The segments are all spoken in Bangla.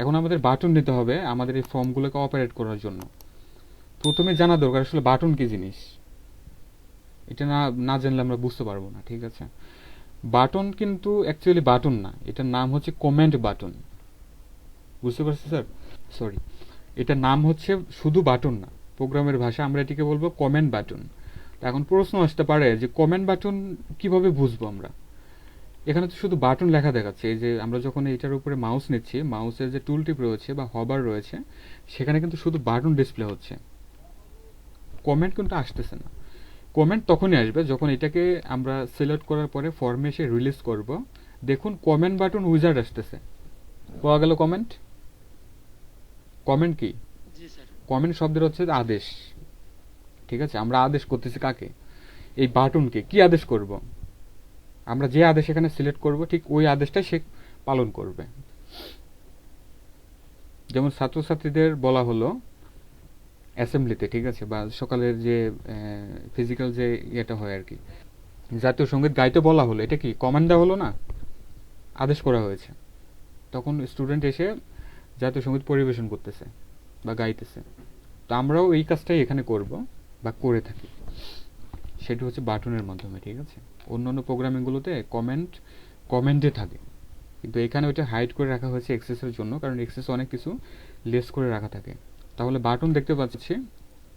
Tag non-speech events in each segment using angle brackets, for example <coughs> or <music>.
এখন আমাদের বাটন নিতে হবে আমাদের এই ফর্মগুলোকে অপারেট করার জন্য। প্রথমে জানা দরকার আসলে বাটন কি জিনিস। এটা না না জানলে আমরা বুঝতে পারব না, ঠিক আছে? বাটন কিন্তু অ্যাকচুয়ালি বাটন না, এটার নাম হচ্ছে কমেন্ট বাটন। বুঝতে পারছি স্যার? সরি এটার নাম হচ্ছে শুধু বাটন না, প্রোগ্রামের ভাষা আমরা এটিকে বলব কমেন্ট বাটন। এখন প্রশ্ন আসতে পারে যে কমেন্ট বাটন কীভাবে বুঝব আমরা? এখানে তো শুধু বাটন লেখা দেখাচ্ছে। এই যে আমরা যখন এটার উপরে মাউস নিচ্ছি মাউসের যে টুল টিপ রয়েছে বা হবার রয়েছে সেখানে কিন্তু শুধু বাটন ডিসপ্লে হচ্ছে। কমেন্ট কিন্তু আসতেছে না। কমেন্ট তখনই আসবে যখন এটাকে আমরা সিলেক্ট করার পরে ফর্মে এসে রিলিজ করব। দেখুন কমেন্ট বাটন উইজার্ড আসতেছে। পাওয়া গেল কমেন্ট কমেন্ট কি? কমেন্ট শব্দের হচ্ছে আদেশ। ঠিক আছে? আমরা আদেশ করতেছি কাকে? এই বাটনকে কি আদেশ করব? আমরা যে আদেশ এখানে সিলেক্ট করব, ঠিক ওই আদেশটাই সে পালন করবে। যেমন ছাত্রছাত্রীদের বলা হলো অ্যাসেম্বলিতে ঠিক আছে, বা সকালের যে ফিজিক্যাল যে ইয়েটা হয় আর কি। জাতীয় সংগীত গাইতে বলা হলো, এটা কি কমান্ড দেওয়া হলো না? আদেশ করা হয়েছে। তখন স্টুডেন্ট এসে জাতীয় সংগীত পরিবেশন করতেছে বা গাইতেছে। তো আমরাও এই কাজটাই এখানে করব বা করে থাকি। সেটি হচ্ছে বাটনের মাধ্যমে, ঠিক আছে? অন্য অন্যান্য প্রোগ্রামিংগুলোতে কমেন্ট কমেন্টে থাকে। কিন্তু এখানে ওইটা হাইড করে রাখা হয়েছে এক্সেসের জন্য, কারণ এক্সেস অনেক কিছু লেস করে রাখা থাকে। তাহলে বাটন দেখতে পাচ্ছি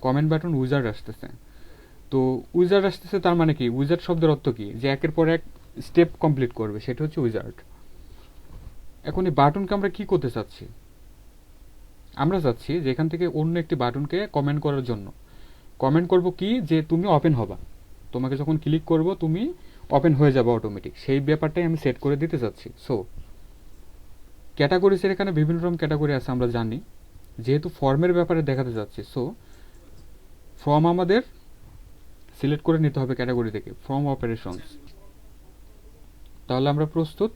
কমেন্ট বাটন উইজার্ড আসতেছে। তো উইজার্ড আসতেছে তার মানে কি? উইজার্ড শব্দের অর্থ কি? যে একের পর এক স্টেপ কমপ্লিট করবে, সেটা হচ্ছে উইজার্ড এখন এই বাটনকে আমরা কি করতে চাচ্ছি? আমরা চাচ্ছি যে এখান থেকে অন্য একটি বাটনকে কমেন্ট করার জন্য। কমেন্ট করব কি? যে তুমি ওপেন হবা। তোমাকে যখন ক্লিক করব তুমি ওপেন হয়ে যাবে অটোমেটিক সেই ব্যাপারটাই আমি সেট করে দিতে চাচ্ছি সো ক্যাটাগরিসের এখানে বিভিন্ন রকম ক্যাটাগরি আছে আমরা জানি। যেহেতু ফর্মের ব্যাপারে দেখাতে যাচ্ছি সো ফর্ম আমাদের সিলেক্ট করে নিতে হবে ক্যাটাগরি থেকে ফর্ম অপারেশনস তাহলে আমরা প্রস্তুত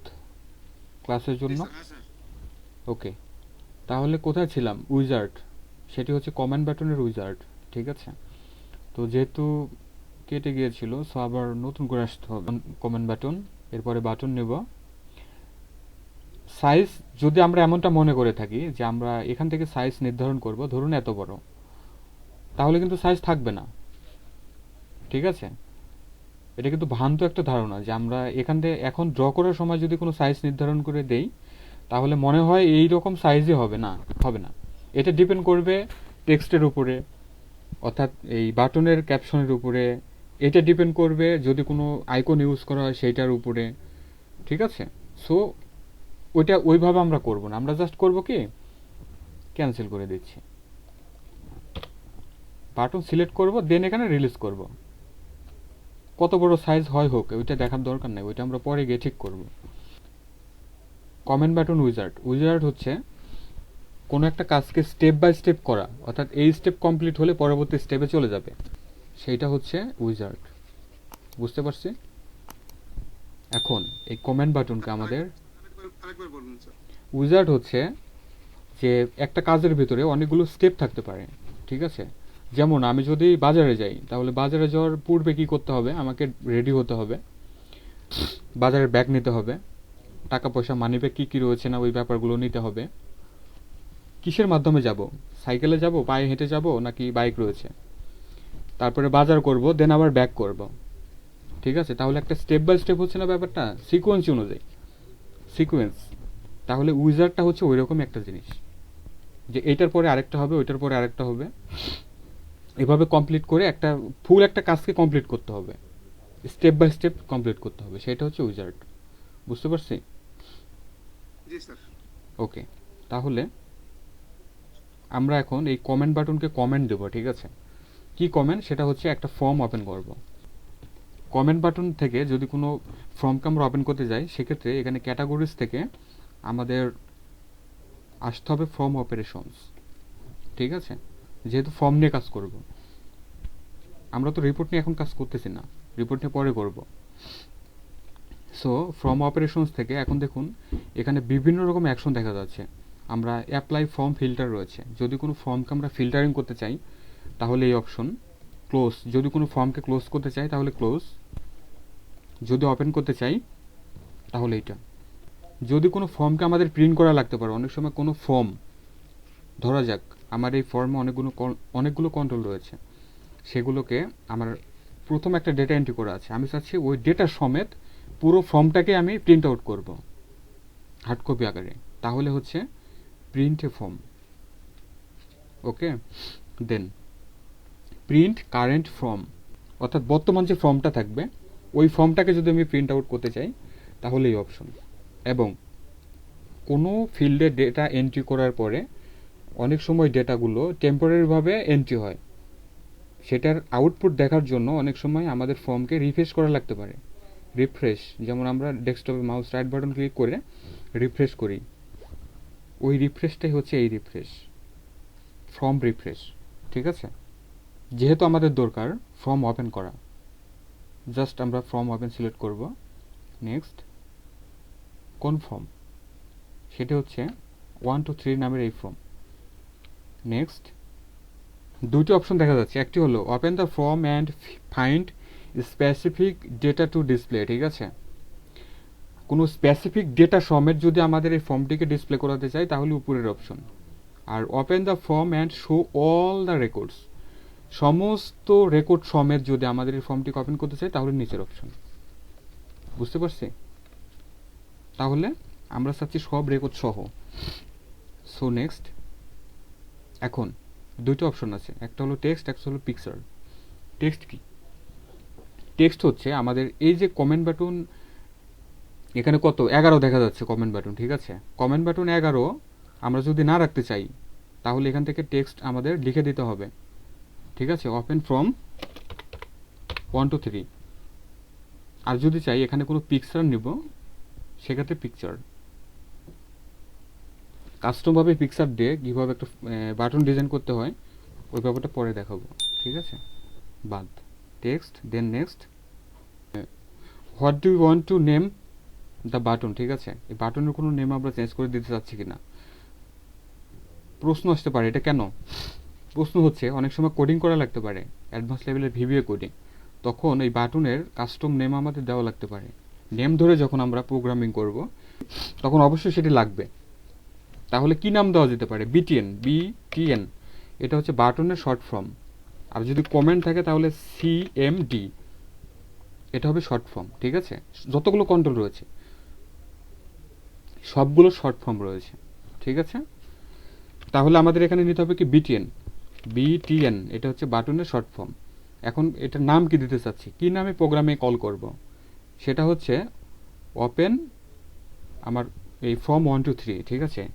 ক্লাসের জন্য। ওকে তাহলে কোথায় ছিলাম? উইজার্ড সেটি হচ্ছে কমেন্ট বাটনের উইজার্ড ঠিক আছে? তো যেহেতু কেটে গিয়েছিল সো আবার নতুন করে আসতে হবে। কমেন্ট বাটন এরপরে বাটন নেব। সাইজ যদি আমরা এমনটা মনে করে থাকি যে আমরা এখান থেকে সাইজ নির্ধারণ করব, ধরুন এত বড়, তাহলে কিন্তু সাইজ থাকবে না। ঠিক আছে? এটা কিন্তু ভ্রান্ত একটা ধারণা যে আমরা এখান থেকে এখন ড্র করার সময় যদি কোনো সাইজ নির্ধারণ করে দেই, তাহলে মনে হয় এই রকম সাইজই হবে না হবে না। এটা ডিপেন্ড করবে টেক্সটের উপরে, অর্থাৎ এই বাটনের ক্যাপশনের উপরে এটা ডিপেন্ড করবে যদি কোনো আইকন ইউজ করা হয় সেইটার উপরে, ঠিক আছে? সো ওইটা ওইভাবে আমরা করব না। আমরা জাস্ট করব কি? ক্যান্সেল করে দিচ্ছি। বাটন সিলেক্ট করব দেন এখানে রিলিজ করব। কত বড় সাইজ হয় হোক, ওইটা দেখার দরকার নেই। ওইটা আমরা পরে গিয়ে ঠিক করব। কমেন্ট বাটন উইজার্ড উইজার্ড হচ্ছে কোনো একটা কাজকে স্টেপ বাই স্টেপ করা। অর্থাৎ এই স্টেপ কমপ্লিট হলে পরবর্তী স্টেপে চলে যাবে। সেইটা হচ্ছে উইজার্ড বুঝতে পারছি? এখন এই কমেন্ট বাটনকে আমাদের উইজার্ড হচ্ছে যে একটা কাজের ভিতরে অনেকগুলো স্টেপ থাকতে পারে ঠিক আছে? যেমন আমি যদি বাজারে যাই তাহলে বাজারে যাওয়ার পূর্বে কি করতে হবে? আমাকে রেডি হতে হবে। বাজারের ব্যাগ নিতে হবে। টাকা পয়সা মানি ব্যাগ কী কী রয়েছে না ওই ব্যাপারগুলো নিতে হবে। কিসের মাধ্যমে যাব? সাইকেলে যাব পায়ে হেঁটে যাব নাকি বাইক রয়েছে? তারপরে বাজার করব দেন আবার ব্যাক করব। ঠিক আছে? তাহলে একটা স্টেপ বাই স্টেপ হচ্ছে না ব্যাপারটা? সিকোয়েন্স অনুযায়ী। সিকোয়েন্স তাহলে উইজারটা হচ্ছে ওই রকমই একটা জিনিস। যে এটার পরে আরেকটা হবে ওইটার পরে আরেকটা হবে। এভাবে কমপ্লিট করে একটা ফুল একটা কাজকে কমপ্লিট করতে হবে। স্টেপ বাই স্টেপ কমপ্লিট করতে হবে। সেটা হচ্ছে উইজার্ড বুঝতে পারছি? জি স্যার। ওকে। তাহলে আমরা এখন এই কমেন্ট বাটনকে কমেন্ট দেবো ঠিক আছে? কি কমেন্ট সেটা হচ্ছে একটা ফর্ম ওপেন করব। কমেন্ট বাটন থেকে যদি কোনো ফর্মকে আমরা ওপেন করতে যাই, সেক্ষেত্রে এখানে ক্যাটাগরিজ থেকে আমাদের আসতে হবে ফর্ম অপারেশনস ঠিক আছে? যেহেতু ফর্ম নিয়ে কাজ করব। আমরা তো রিপোর্ট নিয়ে এখন কাজ করতেছি না। রিপোর্ট নিয়ে পরে করব। সো ফর্ম অপারেশনস থেকে এখন দেখুন, এখানে বিভিন্ন রকম অ্যাকশন দেখা যাচ্ছে। আমরা অ্যাপ্লাই ফর্ম ফিল্টার রয়েছে। যদি কোনো ফর্মকে আমরা ফিল্টারিং করতে চাই তাহলে এই অপশন ক্লোজ যদি কোনো ফর্মকে ক্লোজ করতে চাই, তাহলে ক্লোজ যদি ওপেন করতে চাই, তাহলে এইটা। যদি কোনো ফর্মকে আমাদের প্রিন্ট করা লাগতে পারে, অনেক সময় কোনো ফর্ম ধরা যাক, আমার এই ফর্মে অনেকগুলো অনেকগুলো কন্ট্রোল রয়েছে। সেগুলোকে আমার প্রথম একটা ডেটা এন্ট্রি করা আছে। আমি চাচ্ছি ওই ডেটা সমেত পুরো ফর্মটাকে আমি প্রিন্ট আউট করব হার্ড কপি আকারে। তাহলে হচ্ছে print form okay then print current form অর্থাৎ বর্তমান যে ফর্মটা থাকবে, ওই ফর্মটাকে যদি আমি প্রিন্ট আউট করতে চাই, তাহলে এই অপশন এবং কোনো ফিল্ডে ডেটা এন্ট্রি করার পরে অনেক সময় ডেটাগুলো টেম্পোরারিভাবে এন্ট্রি হয়। সেটার আউটপুট দেখার জন্য অনেক সময় আমাদের ফর্মকে রিফ্রেশ করা লাগতে পারে। রিফ্রেশ যেমন আমরা ডেস্কটপে মাউস রাইট বাটন ক্লিক করে রিফ্রেশ করি। ওই রিফ্রেশটাই হচ্ছে এই রিফ্রেশ ফর্ম রিফ্রেশ ঠিক আছে? যেহেতু আমাদের দরকার ফর্ম ওপেন করা। জাস্ট আমরা ফর্ম ওপেন সিলেক্ট করব। নেক্সট কোন ফর্ম সেটা হচ্ছে ওয়ান টু থ্রি নামের এই ফর্ম নেক্সট দুটি অপশন দেখা যাচ্ছে। একটি হলো open the form and find specific data to display ঠিক আছে? কোনো স্পেসিফিক ডেটা সমেত যদি আমাদের এই ফর্মটিকে ডিসপ্লে করাতে চাই, তাহলে উপরের option R open the form and show all the records সমস্ত রেকর্ড সমেত যদি আমাদের এই ফর্মটি ওপেন করতে চাই, তাহলে নিচের অপশন বুঝতে পারছি? তাহলে আমরা চাচ্ছি সব রেকর্ড সহ। সো নেক্সট এখন দুটো অপশন আছে। একটা হলো টেক্সট একটা হলো পিকচার টেক্সট কি? টেক্সট হচ্ছে আমাদের এই যে কমেন্ট বাটন এখানে কত? এগারো দেখা যাচ্ছে কমেন্ট বাটন ঠিক আছে? কমেন্ট বাটন এগারো আমরা যদি না রাখতে চাই, তাহলে এখান থেকে টেক্সট আমাদের লিখে দিতে হবে। ঠিক আছে open from one two three আর যদি চাই, এখানে কোনো পিকচার নিব, সেক্ষেত্রে পিকচার কাস্টমভাবে পিকচার দিয়ে কীভাবে একটা বাটন ডিজাইন করতে হয়, ওই ব্যাপারটা পরে দেখাবো, ঠিক আছে? বাদ। Text then next what do want to name the button ঠিক আছে? এই বাটনের কোনো নেম আমরা চেঞ্জ করে দিতে চাচ্ছি কিনা? প্রশ্ন আসতে পারে, এটা কেন? প্রশ্ন হচ্ছে, অনেক সময় কোডিং করা লাগতে পারে অ্যাডভান্স লেভেলের ভিভিএ কোডিং তখন এই বাটনের কাস্টম নেম আমাদের দেওয়া লাগতে পারে। নেম ধরে যখন আমরা প্রোগ্রামিং করব, তখন অবশ্যই সেটি লাগবে। তাহলে কি নাম দেওয়া যেতে পারে? বিটিএন বি বিটিএন এটা হচ্ছে বাটনের শর্ট ফর্ম আর যদি কমেন্ট থাকে তাহলে সিএমডি এটা হবে শর্ট ফর্ম ঠিক আছে? যতগুলো কন্ট্রোল রয়েছে, সবগুলো শর্ট ফর্ম রয়েছে, ঠিক আছে? তাহলে আমাদের এখানে নিতে হবে কি? বিটিএন বিটিএন এটা হচ্ছে বাটনের শর্ট ফর্ম। এখন এটার নাম কি দিতে চাচ্ছি? কি নামে প্রোগ্রামে কল করব? সেটা হচ্ছে ওপেন আমার এই ফর্ম ওয়ান টু থ্রি ঠিক আছে?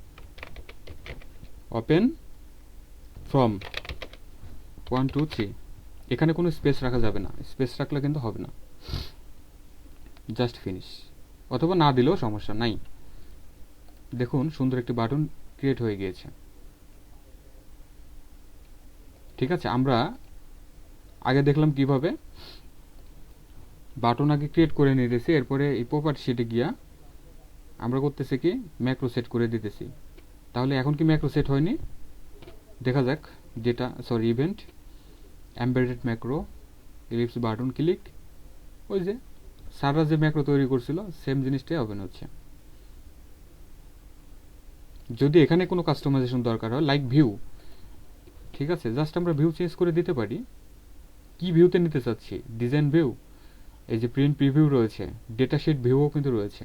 Open from one two three এখানে কোনো স্পেস রাখা যাবে না। স্পেস রাখলে কিন্তু হবে না। জাস্ট ফিনিশ অথবা না দিলেও সমস্যা নাই। দেখুন, সুন্দর একটি বাটন ক্রিয়েট হয়ে গিয়েছে। ঠিক আছে, আমরা আগে দেখলাম কীভাবে বাটন আগে ক্রিয়েট করে নিতেছি এরপরে এই প্রপার্টি শিটে গিয়া আমরা করতেছি কি ম্যাক্রো সেট করে দিতেছি। তাহলে এখন কি ম্যাক্রো সেট হয়নি? দেখা যাক, যেটা sorry event embedded macro ellipse button click ওই যে সাররা যে ম্যাক্রো তৈরি করছিল সেম জিনিসটাই ওপেন হচ্ছে। যদি এখানে কোনো কাস্টমাইজেশন দরকার হয় লাইক ভিউ ঠিক আছে জাস্ট আমরা ভিউ চেঞ্জ করে দিতে পারি। কি ভিউতে নিতে চাচ্ছি? ডিজাইন ভিউ এই যে প্রিন্ট প্রিভিউ রয়েছে ডেটা শিট ভিউও কিন্তু রয়েছে।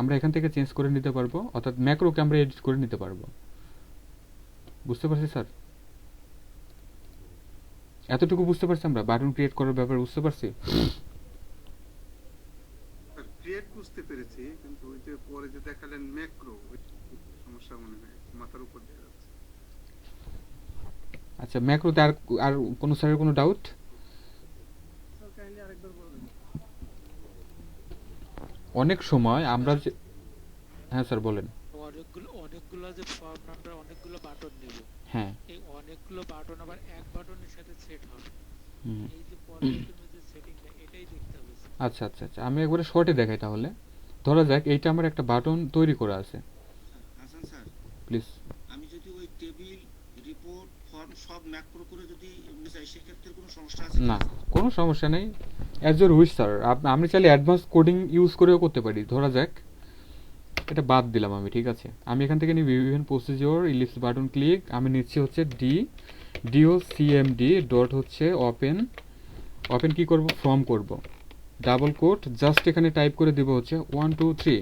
আমরা এখান থেকে চেঞ্জ করে নিতে পারব, অর্থাৎ ম্যাক্রোকে আমরা এডিট করে নিতে পারব। বুঝতে পারছি স্যার এতটুকু বুঝতে পারছি আমরা? বাটন ক্রিয়েট করার ব্যাপারে বুঝতে পারছি? পেরেছি, কিন্তু পরে যে দেখালেন ম্যাক্রো সমস্যা মনে হয়, মাথার উপর দিয়ে যাচ্ছে। আচ্ছা ম্যাক্রোতে আর আর কোনো স্যারের কোনো ডাউট স্যার কাইন্ডলি আরেকবার বলবেন। অনেক সময় আমরা যে হ্যাঁ স্যার বলেন। অনেকগুলো অনেকগুলো যে ফর্ম আমরা অনেকগুলো বাটন নেব। হ্যাঁ। এই অনেকগুলো বাটন আবার এক বাটনের সাথে সেট হবে। এই যে পর্যায়ক্রমে যে সেটিংটা এটাই দেখতে হবে আচ্ছা আচ্ছা আচ্ছা আমি একবারে শর্টে দেখাই তাহলে। ধরা যাক এইটা আমার একটা বাটন তৈরি করা আছে। হাসান প্লিজ আমি যদি ওই টেবিল রিপোর্ট ফর্ম সব না, কোনো সমস্যা নেই। অ্যাজ ইউর উইশ স্যার আমি চাইলে অ্যাডভান্স কোডিং ইউজ করেও করতে পারি। ধরা যাক, এটা বাদ দিলাম আমি, ঠিক আছে? আমি এখান থেকে নিই বিভিন্ন প্রসিজিওর ইলিপস বাটন ক্লিক আমি নিচ্ছি হচ্ছে ডি ডিও সিএমডি ডট হচ্ছে ওপেন ওপেন কি করব? ফর্ম করব। ডাবল কোট জাস্ট এখানে টাইপ করে দিব হচ্ছে ওয়ান টু থ্রি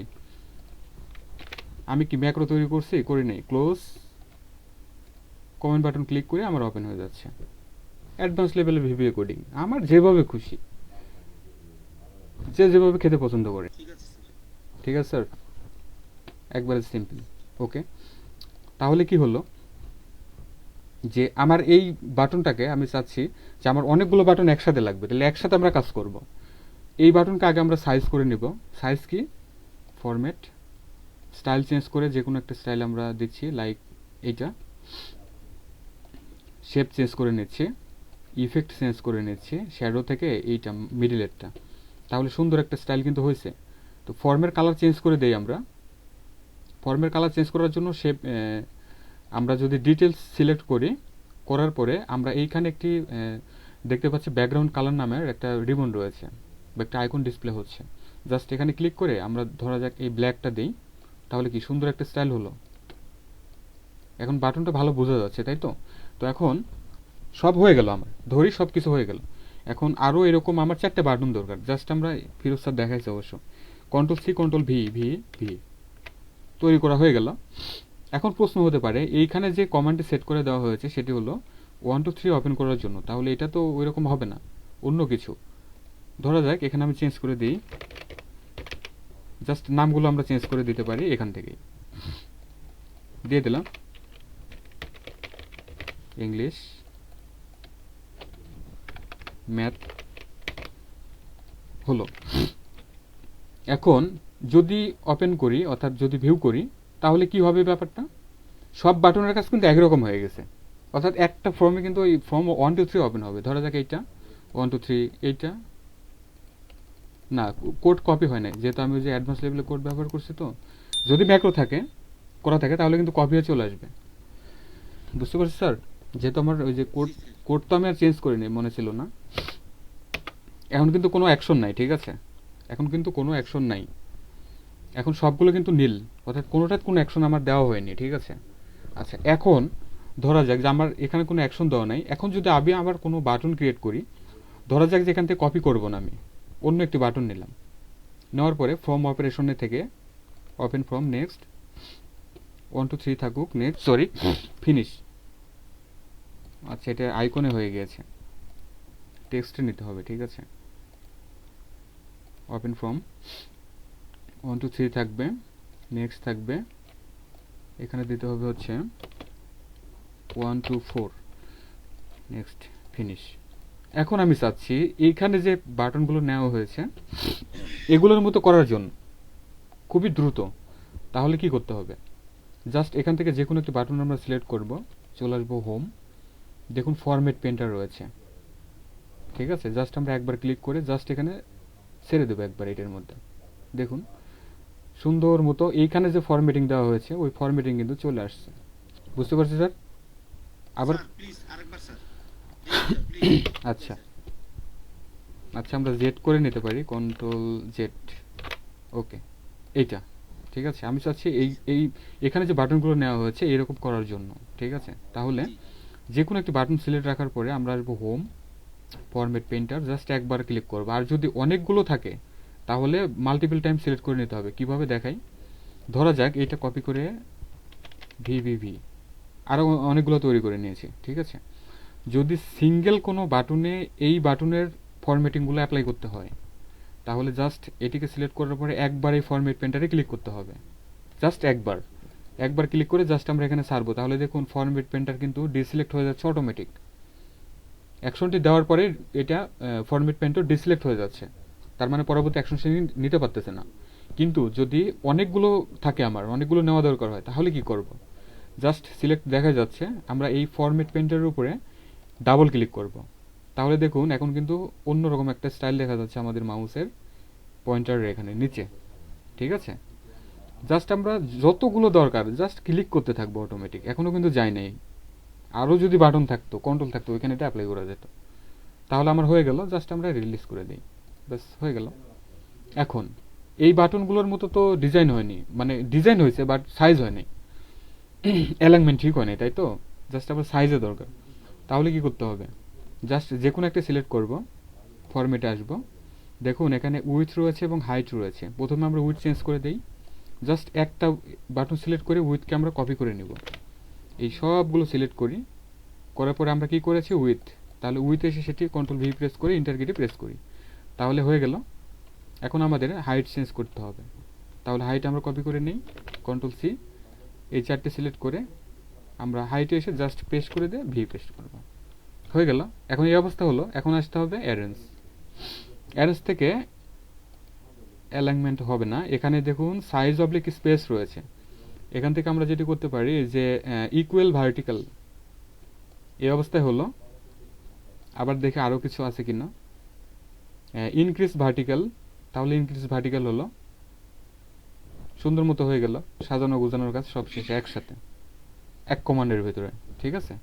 আমি কি ম্যাক্রো তৈরি করছি? করি নাই। ক্লোজ কমেন্ট বাটন ক্লিক করে আমার ওপেন হয়ে যাচ্ছে। অ্যাডভান্স লেভেলের ভিভিএ কোডিং আমার যেভাবে খুশি। যে যেভাবে খেতে পছন্দ করে। ঠিক আছে স্যার একবারে সিম্পল ওকে তাহলে কি হলো? যে আমার এই বাটনটাকে আমি চাচ্ছি যে আমার অনেকগুলো বাটন একসাথে লাগবে। তাহলে একসাথে আমরা কাজ করব। এই বাটনকে আগে আমরা সাইজ করে নিব। সাইজ কি? ফরম্যাট স্টাইল চেঞ্জ করে যে কোনো একটা স্টাইল আমরা দিচ্ছি লাইক এইটা। শেপ চেঞ্জ করে নিচ্ছি ইফেক্ট চেঞ্জ করে নিচ্ছি শ্যাডো থেকে এইটা মিডিলেরটা তাহলে সুন্দর একটা স্টাইল কিন্তু হয়েছে। তো ফর্মের কালার চেঞ্জ করে দেই আমরা। ফর্মের কালার চেঞ্জ করার জন্য শেপ আমরা যদি ডিটেলস সিলেক্ট করি, করার পরে আমরা এইখানে একটি দেখতে পাচ্ছি ব্যাকগ্রাউন্ড কালার নামের একটা রিবন রয়েছে বা একটা আইকন ডিসপ্লে হচ্ছে। জাস্ট এখানে ক্লিক করে আমরা ধরা যাক এই ব্ল্যাকটা দিই। তাহলে কি সুন্দর একটা স্টাইল হলো। এখন বাটনটা ভালো বোঝা যাচ্ছে, তাই তো? তো এখন সব হয়ে গেল আমার। ধরি সব কিছু হয়ে গেল। এখন আরও এরকম আমার চারটে বাটন দরকার। জাস্ট আমরা ফিরোজ স্যার দেখাইছে অবশ্য। Control C control V V V তৈরি করা হয়ে গেল। এখন প্রশ্ন হতে পারে, এইখানে যে কমান্ডটি সেট করে দেওয়া হয়েছে, সেটি হলো ওয়ান টু থ্রি ওপেন করার জন্য। তাহলে এটা তো ওইরকম হবে না। অন্য কিছু। ধরা যাক, এখানে আমি চেঞ্জ করে দিই। জাস্ট নামগুলো আমরা চেঞ্জ করে দিতে পারি এখান থেকেই। দিয়ে দিলাম। ইংলিশ ম্যাথ হলো। এখন যদি ওপেন করি, অর্থাৎ যদি ভিউ করি, তাহলে কি হবে ব্যাপারটা? সব বাটনের কাছে কিন্তু একরকম হয়ে গেছে। অর্থাৎ একটা ফর্মে কিন্তু ওই form one two three open হবে। ধরা যাক এইটা। ওয়ান টু থ্রি এইটা। না কোড কপি হয় নাই। যেহেতু আমি যে অ্যাডভান্স লেভেলে কোড ব্যবহার করছি তো। যদি ম্যাক্রো থাকে, করা থাকে, তাহলে কিন্তু কপি হয়ে চলে আসবে। বুঝতে পারছি স্যার যেহেতু আমার ওই যে কোড কোড তো আমি আর চেঞ্জ করিনি, মনে ছিল না। এখন কিন্তু কোনো অ্যাকশন নাই, ঠিক আছে? এখন কিন্তু কোনো অ্যাকশন নাই। এখন সবগুলো কিন্তু নীল, অর্থাৎ কোনোটার কোনো অ্যাকশন আমার দেওয়া হয়নি, ঠিক আছে? আচ্ছা এখন ধরা যাক যে আমার এখানে কোনো অ্যাকশন দেওয়া নাই। এখন যদি আমি আবার কোনো বাটন ক্রিয়েট করি, ধরা যাক যে এখান থেকে কপি করব না আমি, অন্য একটি বাটন নিলাম। নেওয়ার পরে ফ্রম অপারেশনে থেকে open form next one two three থাকুক নেক্সট সরি ফিনিশ আচ্ছা এটা আইকনে হয়ে গিয়েছে। টেক্সটে নিতে হবে, ঠিক আছে? Open form one two three থাকবে। নেক্সট থাকবে। এখানে দিতে হবে হচ্ছে one two four next finish এখন আমি চাচ্ছি, এইখানে যে বাটনগুলো নেওয়া হয়েছে, এগুলোর মতো করার জন্য খুবই দ্রুত, তাহলে কি করতে হবে? জাস্ট এখান থেকে যে কোনো একটি বাটন আমরা সিলেক্ট করব, চলে আসব হোম দেখুন ফরম্যাট পেন্টার রয়েছে। ঠিক আছে? জাস্ট আমরা একবার ক্লিক করে জাস্ট এখানে ছেড়ে দেবো একবার এটার মধ্যে। দেখুন সুন্দর মতো এইখানে যে ফরম্যাটিং দেওয়া হয়েছে ওই ফরম্যাটিং কিন্তু চলে আসছে। বুঝতে পারছি স্যার? আবার <coughs> আচ্ছা। আচ্ছা আমরা জেড করে নিতে পারি কন্ট্রোল জেড ওকে এইটা। ঠিক আছে? আমি চাচ্ছি এই এই এখানে যে বাটনগুলো নেওয়া হয়েছে এরকম করার জন্য। ঠিক আছে? তাহলে যে কোনো একটি বাটন সিলেক্ট রাখার পরে আমরা আসব হোম ফরম্যাট পেন্টার জাস্ট একবার ক্লিক করব। আর যদি অনেকগুলো থাকে, তাহলে মাল্টিপল টাইম সিলেক্ট করে নিতে হবে। কীভাবে দেখাই? ধরা যাক এইটা কপি করে ভি ভি ভি আরও অনেকগুলো তৈরি করে নিয়েছি, ঠিক আছে? যদি সিঙ্গেল কোনো বাটনে এই বাটনের ফরম্যাটিংগুলো অ্যাপ্লাই করতে হয়, তাহলে জাস্ট এটিকে সিলেক্ট করার পরে একবার এই ফরম্যাট পেন্টারে ক্লিক করতে হবে। জাস্ট একবার। একবার ক্লিক করে জাস্ট আমরা এখানে সারবো। তাহলে দেখুন ফরম্যাট পেন্টার কিন্তু ডিসিলেক্ট হয়ে যাচ্ছে অটোমেটিক অ্যাকশনটি দেওয়ার পরে এটা ফরম্যাট পেন্টার ডিসিলেক্ট হয়ে যাচ্ছে। তার মানে পরবর্তী অ্যাকশন সে নিতে পারতেছে না। কিন্তু যদি অনেকগুলো থাকে আমার, অনেকগুলো নেওয়া দরকার হয়, তাহলে কি করব? জাস্ট সিলেক্ট দেখা যাচ্ছে, আমরা এই ফরম্যাট পেন্টারের উপরে ডাবল ক্লিক করব। তাহলে দেখুন, এখন কিন্তু অন্যরকম একটা স্টাইল দেখা যাচ্ছে আমাদের মাউসের পয়েন্টারের এখানে, নিচে। ঠিক আছে? জাস্ট আমরা যতগুলো দরকার জাস্ট ক্লিক করতে থাকব অটোমেটিক এখনও কিন্তু যাই নাই। আরও যদি বাটন থাকতো কন্ট্রোল থাকতো, ওইখানে এটা অ্যাপ্লাই করা যেত। তাহলে আমার হয়ে গেল জাস্ট আমরা রিলিজ করে দিই। ব্যাস, হয়ে গেল। এখন, এই বাটনগুলোর মতো তো ডিজাইন হয়নি। মানে ডিজাইন হয়েছে বাট সাইজ হয়নি। অ্যালাইনমেন্ট ঠিক হয়নি, তাই তো? জাস্ট আবার সাইজে দরকার। তাহলে কি করতে হবে? জাস্ট যে কোনো একটা সিলেক্ট করব ফরম্যাটে আসব। দেখুন, এখানে উইথ রয়েছে এবং হাইট রয়েছে। প্রথমে আমরা উইথ চেঞ্জ করে দেই। জাস্ট একটা বাটন সিলেক্ট করে উইথকে আমরা কপি করে নিব। এই সবগুলো সিলেক্ট করি, করার পরে আমরা কি করেছি? উইথ তাহলে উইথ এসে সেটি কন্ট্রোল ভি প্রেস করে ইন্টার কিটে প্রেস করি। তাহলে হয়ে গেল। এখন আমাদের হাইট চেঞ্জ করতে হবে। তাহলে হাইট আমরা কপি করে নিই কন্ট্রোল সি এই চারটে সিলেক্ট করে আমরা হাইটে এসে জাস্ট পেস্ট করে দিয়ে ভি পেস্ট করব। হয়ে গেল। এখন এই অবস্থা হলো, এখন আসতে হবে অ্যারেঞ্জ অ্যারেঞ্জ থেকে অ্যালাইনমেন্ট হবে না। এখানে দেখুন সাইজ অবলিক স্পেস রয়েছে। এখান থেকে আমরা যেটি করতে পারি যে ইকুয়াল ভার্টিক্যাল এই অবস্থায় হলো। আবার দেখে আরও কিছু আছে কিনা। ইনক্রিজ ভার্টিক্যাল তাহলে ইনক্রিজ ভার্টিক্যাল হলো। সুন্দর মতো হয়ে গেল। সাজানো গোছানোর কাজ সব শেষে একসাথে। এক কমান্ডের ভেতরে। ঠিক আছে?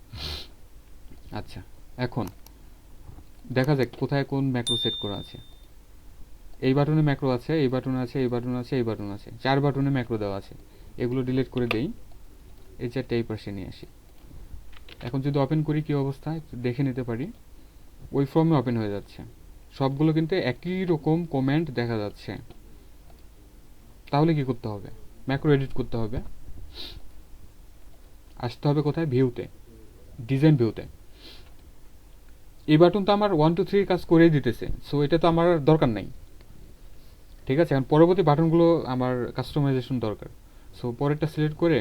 আচ্ছা এখন দেখা যাক কোথায় কোন ম্যাক্রো সেট করা আছে। এই বাটনে ম্যাক্রো আছে, এই বাটন আছে, এই বাটন আছে, এই বাটন আছে। চার বাটনে ম্যাক্রো দেওয়া আছে। এগুলো ডিলিট করে দেই। এই চারটে এই পাশে নিয়ে আসি। এখন যদি ওপেন করি কি অবস্থা? দেখে নিতে পারি। ওই ফর্মে ওপেন হয়ে যাচ্ছে। সবগুলো কিন্তু একই রকম কমেন্ট দেখা যাচ্ছে। তাহলে কি করতে হবে? ম্যাক্রো এডিট করতে হবে। আসতে হবে কোথায়? ভিউতে ডিজাইন ভিউতে এই বাটন তো আমার ওয়ান টু থ্রি কাজ করেই দিতেছে। সো এটা তো আমার দরকার নাই। ঠিক আছে? এখন পরবর্তী বাটনগুলো আমার কাস্টমাইজেশন দরকার। সো পরেরটা সিলেক্ট করে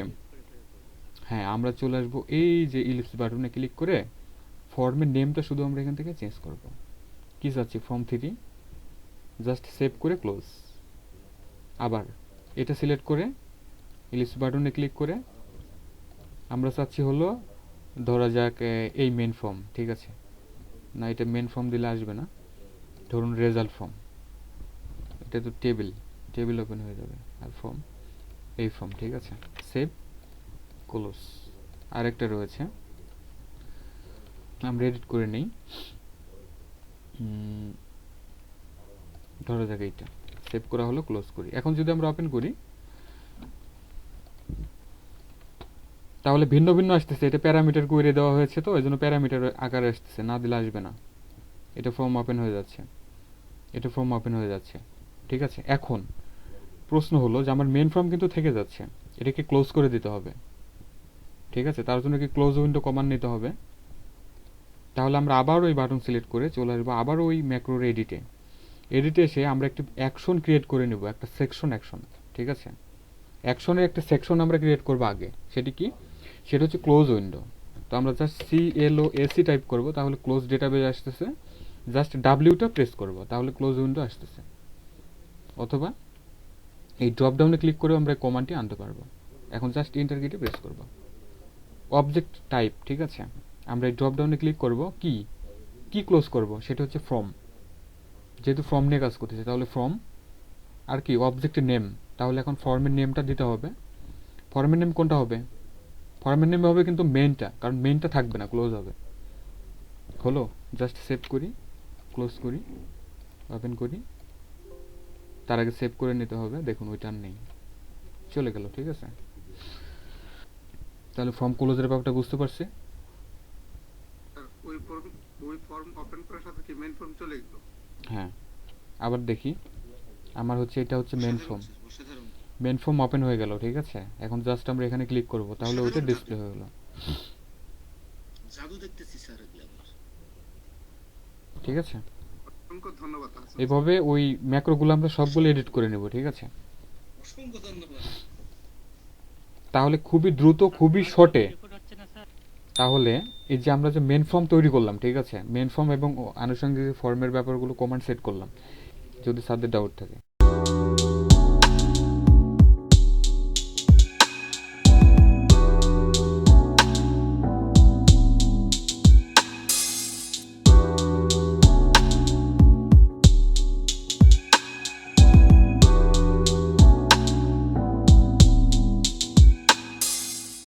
হ্যাঁ আমরা চলে আসব এই যে ইলিপস বাটনে ক্লিক করে ফর্মের নেমটা শুধু আমরা এখান থেকে চেঞ্জ করব। কি চাচ্ছি? ফর্ম থ্রি জাস্ট সেভ করে ক্লোজ আবার এটা সিলেক্ট করে ইলিপস বাটনে ক্লিক করে আমরা চাচ্ছি হলো ধরা যাক এই মেন ফর্ম ঠিক আছে? না, এটা মেন ফর্ম দিলে আসবে না। ধরুন রেজাল্ট ফর্ম এটা তো টেবিল টেবিল ওপেন হয়ে যাবে। আর ফর্ম এই ফর্ম ঠিক আছে? সেভ ক্লোজ আরেকটা রয়েছে। আমরা এডিট করে নেই। ধরা যাক এইটা। সেভ করা হলো ক্লোজ করি। এখন যদি আমরা ওপেন করি, তাহলে ভিন্ন ভিন্ন আসতেছে। এটা প্যারামিটার কুয়েরি দেওয়া হয়েছে তো এই জন্য প্যারামিটার আকারে আসতেছে। না দিলে আসবে না। এটা ফর্ম ওপেন হয়ে যাচ্ছে। এটা ফর্ম ওপেন হয়ে যাচ্ছে। ঠিক আছে? এখন প্রশ্ন হলো যে আমার মেন ফর্ম কিন্তু থেকে যাচ্ছে। এটাকে ক্লোজ করে দিতে হবে। ঠিক আছে? তার জন্য কি ক্লোজ উইন্ডো কমান্ড নিতে হবে? তাহলে আমরা আবার ওই বাটন সিলেক্ট করে চলে আসব আবার ওই ম্যাক্রোর এডিটে এডিটে এসে আমরা একটি অ্যাকশন ক্রিয়েট করে নেব, একটা সেকশন অ্যাকশন ঠিক আছে? অ্যাকশনের একটা সেকশন আমরা ক্রিয়েট করব আগে। সেটি কি? সেটা হচ্ছে ক্লোজ উইন্ডো তো আমরা just C L O S E type করব, তাহলে ক্লোজ ডেটাবেজ আসতেছে। জাস্ট ডাব্লিউটা প্রেস করব, তাহলে ক্লোজ উইন্ডো আসতেছে। অথবা এই ড্রপ ডাউনে ক্লিক করে আমরা কমান্ডটি আনতে পারব। এখন জাস্ট ইন্টার কিটে প্রেস করব। অবজেক্ট টাইপ ঠিক আছে? আমরা এই ড্রপ ডাউনে ক্লিক করব কি? কি ক্লোজ করব? সেটা হচ্ছে ফর্ম যেহেতু ফর্ম নিয়ে কাজ করতেছে, তাহলে ফর্ম আর কি অবজেক্টের নেম তাহলে এখন ফর্মের নেমটা দিতে হবে। ফর্মের নেম কোনটা হবে? ফর্মের নেম হবে কিন্তু মেনটা কারণ মেনটা থাকবে না ক্লোজ হবে। হলো জাস্ট সেভ করি ক্লোজ করি ওপেন করি। তার আগে সেভ করে নিতে হবে। দেখুন ওইটা নেই। চলে গেল ঠিক আছে? তাহলে ফর্ম ক্লোজের ব্যাপারটা বুঝতে পারছি। ওই ফর্ম ওই ফর্ম ওপেন করার সাথে কি মেন ফর্ম চলে গেল হ্যাঁ। আবার দেখি। আমার হচ্ছে এটা হচ্ছে main form main form open হয়ে গেল ঠিক আছে? এখন জাস্ট আমরা এখানে ক্লিক করব তাহলে ওইটা ডিসপ্লে হয়ে গেল। জাদু দেখতেছি স্যার ঠিক আছে? এইভাবে ওই ম্যাক্রোগুলো আমরা সবগুলো এডিট করে নেব ঠিক আছে? তাহলে খুবই দ্রুত খুবই শর্টে তাহলে এই যে আমরা যে মেন ফর্ম তৈরি করলাম ঠিক আছে? মেন ফর্ম এবং আনুষঙ্গিক ফর্মের ব্যাপারগুলো কমান্ড সেট করলাম যদি সাদের ডাউট থাকে।